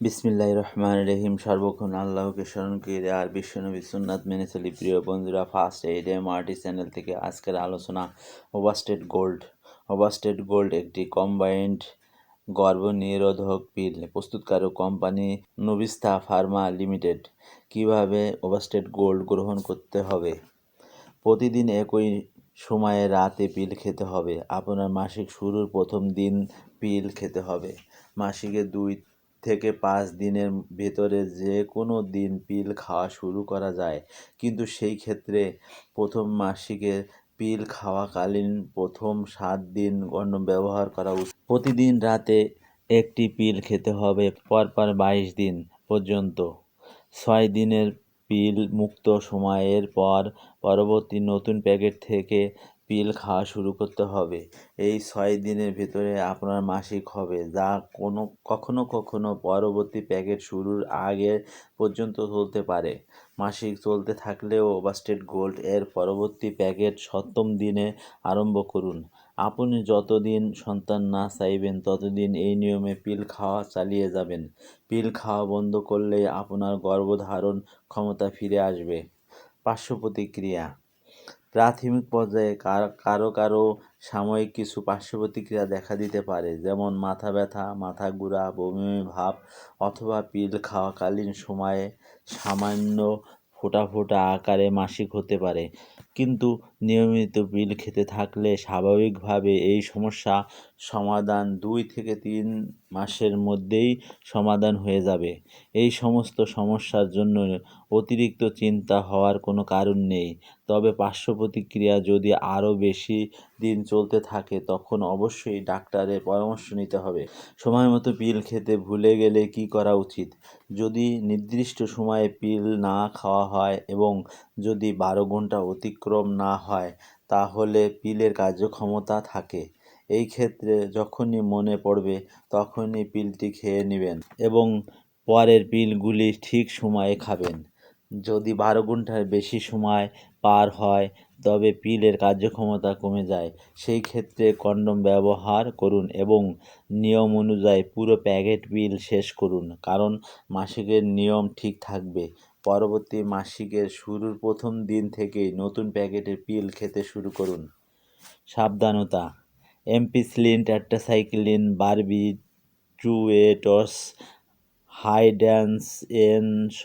বিসমিল্লাহ রহমান রহিম। সর্বক্ষণ আল্লাহকে স্মরণ করে আর বিশ্বনবী সুন্নাত মেনে চলি। প্রিয় বন্ধুরা first aid M RT channel থেকে আজকের আলোচনা ওভারস্টেট গোল্ড ওভারস্টেট গোল্ড একটি কম্বাইন্ড গর্ভনিরোধক পিল প্রস্তুতকারক কোম্পানি নবিস্তা ফার্মা লিমিটেড কীভাবে ওভারস্টেট গোল্ড গ্রহণ করতে হবে? প্রতিদিন একই সময়ে রাতে পিল খেতে হবে। আপনার মাসিক শুরুর প্রথম দিন পিল খেতে হবে। মাসিকে দুই থেকে পাঁচ দিনের ভেতরে যে কোনো দিন পিল খাওয়া শুরু করা যায়। কিন্তু সেই ক্ষেত্রে প্রথম মাসিকের পিল খাওয়াকালীন প্রথম সাত দিন কন্ডম ব্যবহার করা উচিত। প্রতিদিন রাতে একটি পিল খেতে হবে, পরপর বাইশ দিন পর্যন্ত। ছয় দিনের পিল মুক্ত সময়ের পর পরবর্তী নতুন প্যাকেট থেকে পিল খাওয়া শুরু করতে হবে। এই ছয় দিনের ভিতরে আপনার মাসিক হবে, যা কোনো, কখনো কখনো পরবর্তী প্যাকেট শুরুর আগে পর্যন্ত চলতে পারে। মাসিক চলতে থাকলেও ওভারস্টেট গোল্ড এর পরবর্তী প্যাকেট সপ্তম দিনে আরম্ভ করুন। আপনি যতদিন সন্তান না চাইবেন, ততদিন এই নিয়মে পিল খাওয়া চালিয়ে যাবেন। পিল খাওয়া বন্ধ করলে আপনার গর্ভধারণ ক্ষমতা ফিরে আসবে। পার্শ্ব প্রতিক্রিয়া প্রাথমিক পর্যায়ে কারও কারও সাময়িক কিছু পার্শ্বপ্রতিক্রিয়া দেখা দিতে পারে, যেমন মাথা ব্যথা, মাথা ঘোরা, বমি, ভাব অথবা পিল খাওয়াকালীন সময়ে সামান্য ফোটা ফোটা আকারে মাসিক হতে পারে। কিন্তু নিয়মিত বিল খেতে থাকলে স্বাভাবিকভাবে এই সমস্যা সমাধান দুই থেকে তিন মাসের মধ্যেই সমাধান হয়ে যাবে। এই সমস্ত সমস্যার জন্য অতিরিক্ত চিন্তা হওয়ার কোনো কারণ নেই। তবে পার্শ্ব প্রতিক্রিয়া যদি আরও বেশি দিন চলতে থাকে, তখন অবশ্যই ডাক্তারের পরামর্শ নিতে হবে। সময় মতো পিল খেতে ভুলে গেলে কি করা উচিত? যদি নির্দিষ্ট সময়ে পিল না খাওয়া হয় এবং যদি বারো ঘণ্টা অতিক্রম না হয়, তাহলে পিলের কার্যক্ষমতা থাকে। এই ক্ষেত্রে যখনই মনে পড়বে, তখনই পিলটি খেয়ে নেবেন এবং পরের পিলগুলি ঠিক সময়ে খাবেন। যদি বারো ঘণ্টার বেশি সময় পার হয়, তবে পিলের কার্যক্ষমতা কমে যায়। সেই ক্ষেত্রে কন্ডম ব্যবহার করুন এবং নিয়ম অনুযায়ী পুরো প্যাকেট পিল শেষ করুন, কারণ মাসিকের নিয়ম ঠিক থাকবে। পরবর্তী মাসিকের শুরুর প্রথম দিন থেকেই নতুন প্যাকেটের পিল খেতে শুরু করুন। সাবধানতা ampicillin ampicillin tetracycline barbiturates hydantoins N স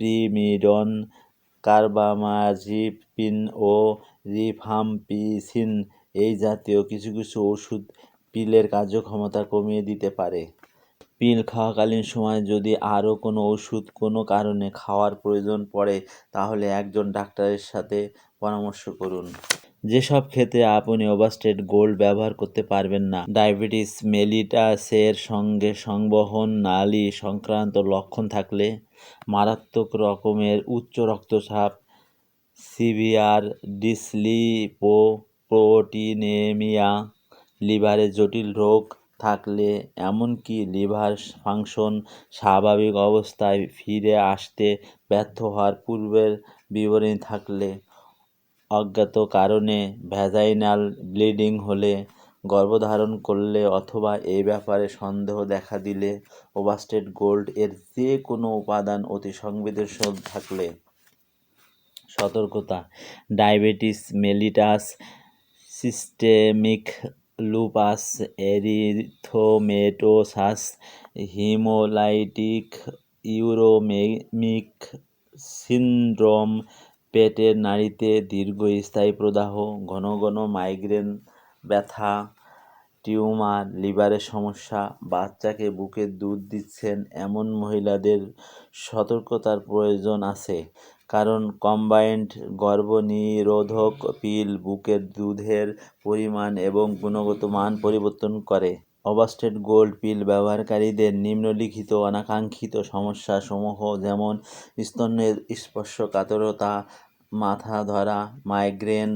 প্রিমিডন কার্বামাজিপিন ও রিফাম্পিসিন এই জাতীয় কিছু কিছু ওষুধ পিলের কার্যক্ষমতা কমিয়ে দিতে পারে। পিল খাওয়াকালীন সময় যদি আরও কোনো ওষুধ কোনো কারণে খাওয়ার প্রয়োজন পড়ে, তাহলে একজন ডাক্তারের সাথে পরামর্শ করুন। যেসব ক্ষেত্রে আপনি ওভারস্টেট গোল্ড ব্যবহার করতে পারবেন না, ডায়াবেটিস, মেলিটাসের সঙ্গে সংবহন, নালী সংক্রান্ত লক্ষণ থাকলে, মারাত্মক রকমের উচ্চ রক্তচাপ, সিভিয়ার ডিসলিপো প্রোটিনেমিয়া লিভারে জটিল রোগ থাকলে, এমনকি লিভার ফাংশন স্বাভাবিক অবস্থায় ফিরে আসতে ব্যর্থ হওয়ার পূর্বের বিবরণী থাকলে অজ্ঞাত কারণে ভ্যাজাইনাল ব্লিডিং হলে গর্ভধারণ করলে অথবা এই ব্যাপারে সন্দেহ দেখা দিলে ওভারস্টেট গোল্ড এর যে কোনো উপাদান অতি সংবেদনশীল থাকলে। সতর্কতা, diabetes, mellitus, systemic lupus erythematosus haemolytic uraemic syndrome পেটের নাড়িতে দীর্ঘস্থায়ী প্রদাহ ঘন ঘন মাইগ্রেন ব্যথা টিউমার, লিভারের সমস্যা, বাচ্চাকে বুকে দুধ দিচ্ছেন এমন মহিলাদের সতর্কতার প্রয়োজন আছে। কারণ কম্বাইন্ড গর্ভনিরোধক পিল বুকের দুধের পরিমাণ এবং গুণগত মান পরিবর্তন করে। ওভারস্টেট গোল্ড পিল ব্যবহারকারীদের নিম্নলিখিত অনাকাঙ্ক্ষিত সমস্যাসমূহ যেমন স্তনের স্পর্শকাতরতা, মাথা ধরা, মাইগ্রেন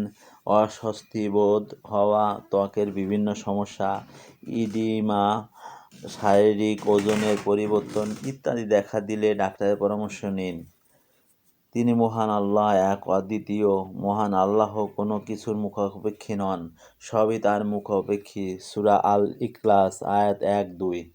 অস্বস্তিবোধ হওয়া, ত্বকের বিভিন্ন সমস্যা, ইডিমা, শারীরিক ওজনের পরিবর্তন ইত্যাদি দেখা দিলে ডাক্তারের পরামর্শ নিন। তিনি মহান আল্লাহ, এক অদ্বিতীয় মহান আল্লাহ, কোনো কিছুর মুখাপেক্ষী নন। সবই তার মুখাপেক্ষী। সুরা আল ইকলাস আয়াত এক দুই।